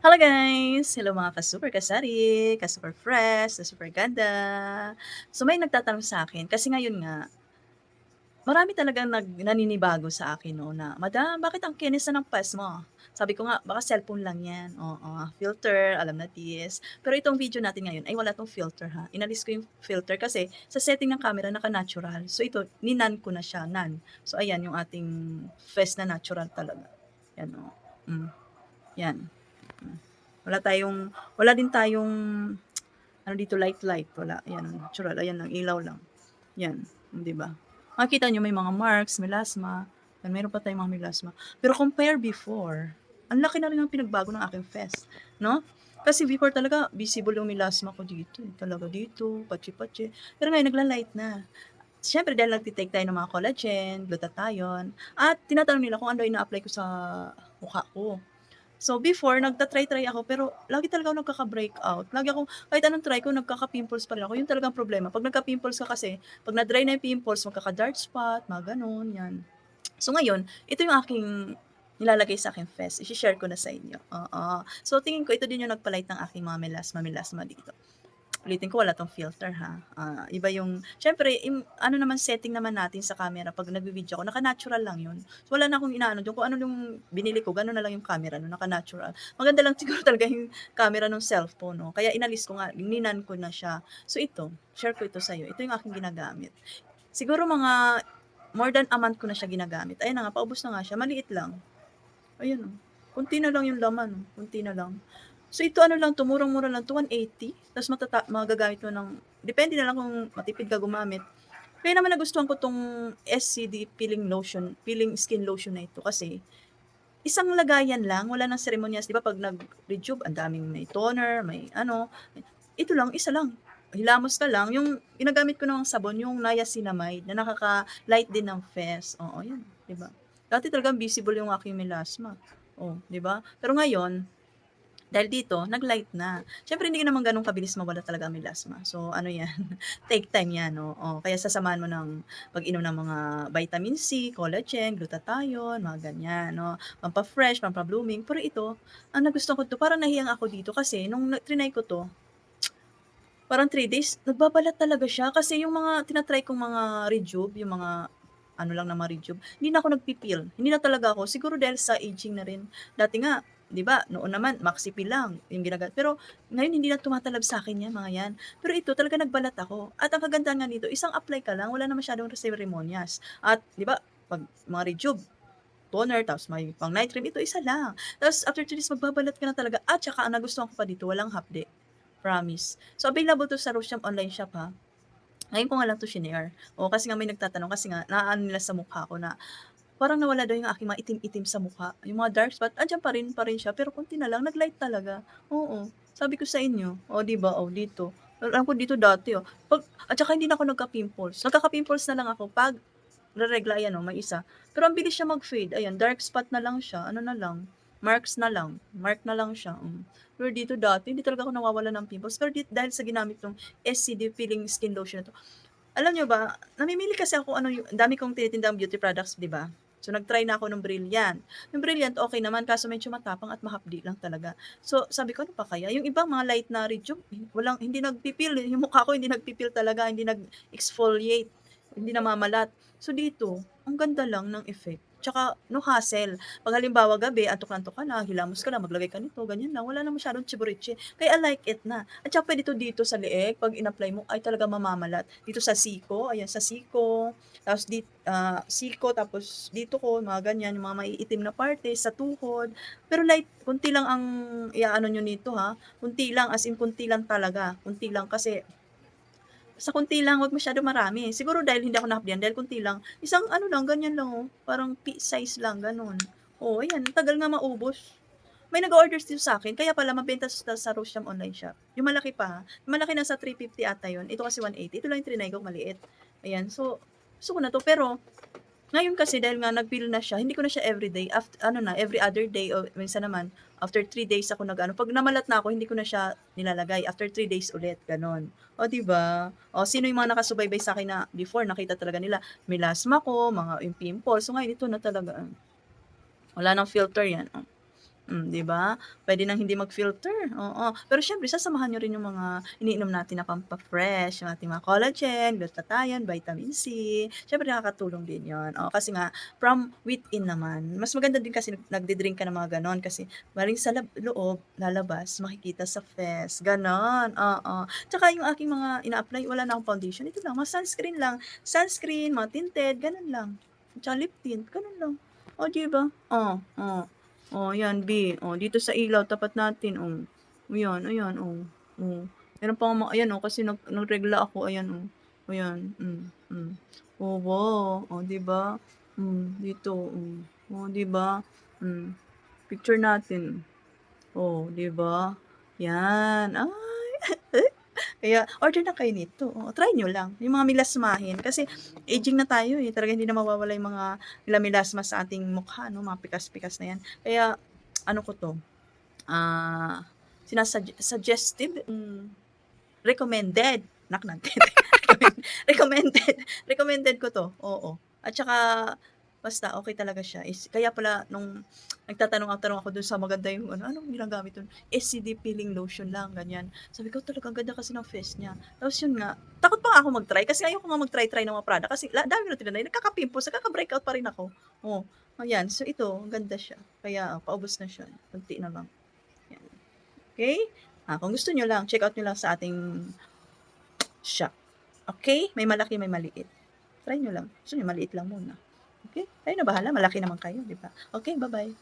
Hello guys! Hello mga ka-super kasari, ka-super fresh, ka-super ganda. So may nagtatanong sa akin kasi ngayon nga, marami talagang nag naninibago sa akin 'no na, "Madam bakit ang kinis na ng puwes mo?" Sabi ko nga, "Baka cellphone lang 'yan." Oo, filter, alam na this. Pero itong video natin ngayon ay wala 'tong filter ha. Inalis ko yung filter kasi sa setting ng camera naka-natural. So ito, ni-none ko na siya, none. So ayan yung ating face na natural talaga. Yan oh, hmm, yan. Wala tayong wala din tayong ano dito, light light, wala. Ayan, natural, ayan lang, ilaw lang. Yan, 'di ba? Makikita niyo may mga marks, melasma, yan meron pa tayong mga melasma. Pero compare before, ang laki na rin ng pinagbago ng aking face, 'no? Kasi before talaga visible yung melasma ko dito, eh, talaga dito, patsi-patsi. Pero ngayon nagla-light na. Siyempre dahil nagte-take tayo ng mga collagen, glutathione, at tinatanong nila kung ano ina-apply ko sa mukha ko. So before nagta-try-try ako pero lagi talaga akong nagkaka-breakout. Lagi akong kahit anong try ko nagkaka-pimples pa rin ako, yun talagang problema. 'Pag nagka-pimples ka kasi, 'pag na-dry na yung pimples magkaka-dark spot, mga gano'n, 'yan. So ngayon, ito yung aking nilalagay sa aking face, ishi-share ko na sa inyo, oo. So tingin ko ito din yung nagpa-light ng aking mga melasma-melasma dito. Ulitin ko wala 'tong filter ha, ah, iba yung siyempre im ano naman setting naman natin sa camera 'pag nagvi-video ako naka-natural lang yun. So wala na akong inaano dun, kung ano yung binili ko gano'n na lang yung camera no, naka-natural. Maganda lang siguro talaga yung camera nung cellphone 'no, kaya inalis ko nga, ni-none ko na siya. So ito, share ko ito sa'yo, ito yung aking ginagamit. Siguro mga more than a month ko na siya ginagamit. Ayan na nga, paubos na nga siya, maliit lang. Ayan oh, konti na lang yung laman, oh, konti na lang. So ito ano lang 'to, murang-mura lang 'to, 180 ta's matata magagamit mo ng depende na lang kung matipid ka gumamit. Kaya naman nagustuhan ko 'tong SCD peeling lotion, peeling skin lotion na ito kasi, isang lagayan lang, wala ng seremonyas. 'Di ba 'pag nag-rejuve ang daming may toner, may ano, ito lang, isa lang. Hilamos ka lang, yung ginagamit ko namang sabon yung niacinamide na nakaka-light din ng face, oo, yun, 'di ba? Dati talagang visible yung aking melasma, oh, 'di ba? Pero ngayon, dahil dito nag-light na. Siyempre hindi naman gano'n kabilis mawala talaga ang melasma. So ano 'yan, take time 'yan, oo. Kaya sasamahan mo ng pag-inom ng mga vitamin C, collagen, glutathione, mga ganyan 'no, pampa-fresh, pampa-blooming. Pero ito, ang nagustuhan ko 'to, parang nahiyang ako dito kasi nung na triny ko 'to, parang 3 days nagbabalat talaga siya kasi yung mga tina-try kong mga rejuve, yung mga ano lang na mga rejuve, hindi na ako nagpi-peel, hindi na talaga ako. Siguro dahil sa aging na rin. Dati nga 'di ba, noon naman Maxipil lang yung ginagamit, pero ngayon hindi na tumatalab sa'kin 'yan, mga 'yan. Pero ito talaga nagbalat ako at ang kagandahan nga nito isang apply ka lang, wala na masyadong seremonyas at 'di ba 'pag mga rejuve, toner tapos may pang night cream, ito isa lang. Tapos after 2 days magbabalat ka na talaga at saka ang nagustuhan ko pa dito walang hapde, promise. So available 'to sa Rosham online shop ha. Ngayon ko nga lang 'to shinare. Oo, kasi nga may nagtatanong kasi nga naaano nila sa mukha ko na, parang nawala daw yung aking mga itim-itim sa mukha, yung mga dark spot andiyan pa rin pa rin siya pero konti na lang, nag-light talaga, oo. Sabi ko sa inyo, oh 'di ba, oh dito. Alam ko dito dati, oh, 'pag at saka hindi na ako nagka-pimples. Nagkaka-pimples na lang ako 'pag reregla, ayan oh, may isa. Pero ang bilis siya mag-fade, ayan dark spot na lang siya, ano na lang, marks na lang, mark na lang siya, hmm. Pero dito dati hindi talaga ako nawawalan ng pimples, pero di dahil sa ginamit kong SCD peeling skin lotion na 'to. Alam niyo ba, namimili kasi ako ano yung dami kong tinitindang beauty products 'di ba? So nag-try na ako ng Brilliant. Yung Brilliant okey naman kaso medyo matapang at mahapdi lang talaga. So sabi ko, "Ano pa kaya?" Yung ibang mga light na rejuve, walang hindi nagpi-peel, eh, yung mukha ko hindi nagpi-peel talaga, hindi nag-exfoliate, hindi namamalat. So dito, ang ganda lang ng effect, 'tsaka no hassle. 'Pag halimbawa gabi antok na antok ka na, hilamos ka na, maglagay ka nito, ganyan lang, wala na masyadong chiburitche. Kaya I like it na. At saka puwede 'to dito sa leeg, 'pag in-apply mo ay talagang mamamalat. Dito sa siko, ayan sa siko, tapos dit ah, siko tapos dito ko, mga ganyan, yung mga maiitim na parte, sa tuhod. Pero light, konti lang ang i-aano niyo nito ha, konti lang, as in konti lang talaga, konti lang kasi sa konti lang, 'wag masyadong marami. Siguro dahil hindi ako nahapdihan, dahil konti lang, isang ano lang, ganyan lang oh, parang pea size lang, gano'n. Oo, ayan, tagal nga maubos. May nag-o-orders dito sa'kin, kaya pala mabenta sa sa Rosham online shop. Yung malaki pa malaki nasa 350 ata yun, ito kasi 180, ito lang yung triny ko, maliit. Ayan, so gusto ko na 'to, pero ngayon kasi dahil nga nag-peel na siya, hindi ko na siya everyday, aft ano na, every other day o minsan naman after 3 days ako nag-ano, 'pag namalat na ako hindi ko na siya nilalagay, after 3 days ulit, gano'n. Oh 'di ba? Oh, sino yung mga nakasubaybay sa'kin na before nakita talaga nila melasma ko, mga yung pimples, so ngayon ito na talaga, wala ng filter 'yan, oh. Hmm, 'di ba? Puwede ng hindi mag-filter, oo. Pero siyempre sasamahan niyo rin yung mga iniinom natin na pampa-fresh, yung ating mga collagen, glutathione, vitamin C, siyempre nakakatulong din 'yun. Oo, kasi nga from within naman. Mas maganda din kasi nag nagde-drink ka ng mga gano'n kasi galing sa lab loob, lalabas, makikita sa face, gano'n, oo. Tsaka yung aking mga ina-apply, wala na akong foundation, ito lang, mga sunscreen lang. Sunscreen, mga tinted, gano'n lang. Tsaka lip tint, gano'n lang. Oh, 'di ba? Oh, oh. Oh, 'yan B, oh, dito sa ilaw tapat natin, oh. Ayan, ayan, oh. Oh, meron pa mga ayan, oh, kasi nag nagregla ako, ayan, oh. Ayan, hmm, hmm. Oh, wow, oh, 'di ba? Hmm, dito, hmm. Oh, 'di ba? Hmm, picture natin. Oh, 'di ba? 'Yan, ay. Kaya order na kayo nito, oo, try niyo lang, yung mga melasmahin kasi aging na tayo, eh, talagang hindi na mawawala yung mga mela-melasma sa ating mukha 'no, mga pikas-pikas na 'yan. Kaya ano ko 'to, ah, sinasugge suggestive, hmm, recommended, nak natin, recommended, recommended ko 'to, oo. At saka basta okey talaga siya is kaya pala nung nagtatanong-tanong ako dun sa maganda yung ano, "Anong ginagamit dun?" SCD peeling lotion lang, ganyan. Sabi ko, "Talaga ang ganda kasi ng face niya." Tapos yun nga, takot pa nga ako mag-try kasi ayoko nga mag-try-try ng mga product kasi la dami na tinry, nagkaka-pimples, nagkaka-breakout pa rin ako. Oh, ayan, so ito, ganda siya. Kaya paubos na siya, konti na lang. Yan. Okey? Ah, kung gusto niyo lang, check out niyo lang sa ating shop. Okey? May malaki, may maliit. Try niyo lang. Gusto niyo maliit lang muna. Okey? Kayo na bahala, malaki naman kayo, 'di ba? Okey, ba-bye.